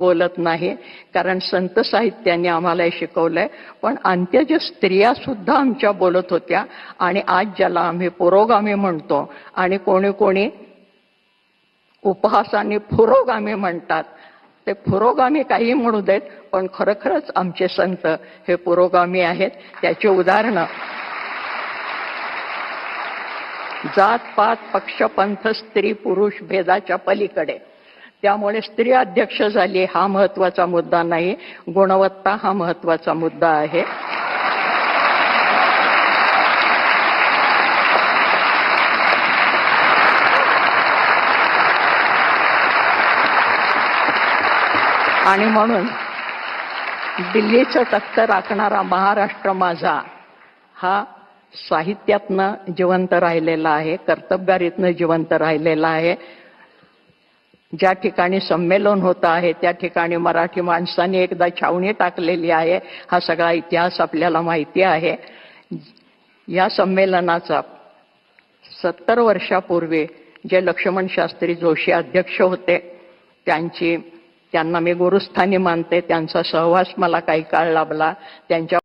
बोलत नाही. कारण संत साहित्याने आम्हाला शिकवलंय. पण अंत्यज स्त्रिया सुद्धा आमच्या बोलत होत्या आणि आज ज्याला आम्ही पुरोगामी म्हणतो आणि कोणी कोणी उपहासाने पुरोगामी म्हणतात. ते पुरोगामी काही म्हणू देत पण खरोखरच आमचे संत हे पुरोगामी आहेत. त्याचे उदाहरणं. जात पात पक्ष पंथ स्त्री पुरुष भेदाच्या पलीकडे. त्यामुळे स्त्री अध्यक्ष झाली हा महत्त्वाचा मुद्दा नाही. गुणवत्ता हा महत्त्वाचा मुद्दा आहे. आणि म्हणून दिल्लीचं टक्कर राखणारा महाराष्ट्र माझा हा साहित्यातनं जिवंत राहिलेला आहे कर्तबगारीतनं जिवंत राहिलेला आहे. ज्या ठिकाणी संमेलन होतं आहे त्या ठिकाणी मराठी माणसाने एकदा छावणी टाकलेली आहे. हा सगळा इतिहास आपल्याला माहिती आहे. या संमेलनाचा सत्तर वर्षापूर्वी जे लक्ष्मण शास्त्री जोशी अध्यक्ष होते त्यांची त्यांना मी गुरुस्थानी मानते. त्यांचा सहवास मला काही काळ लाभला. त्यांच्या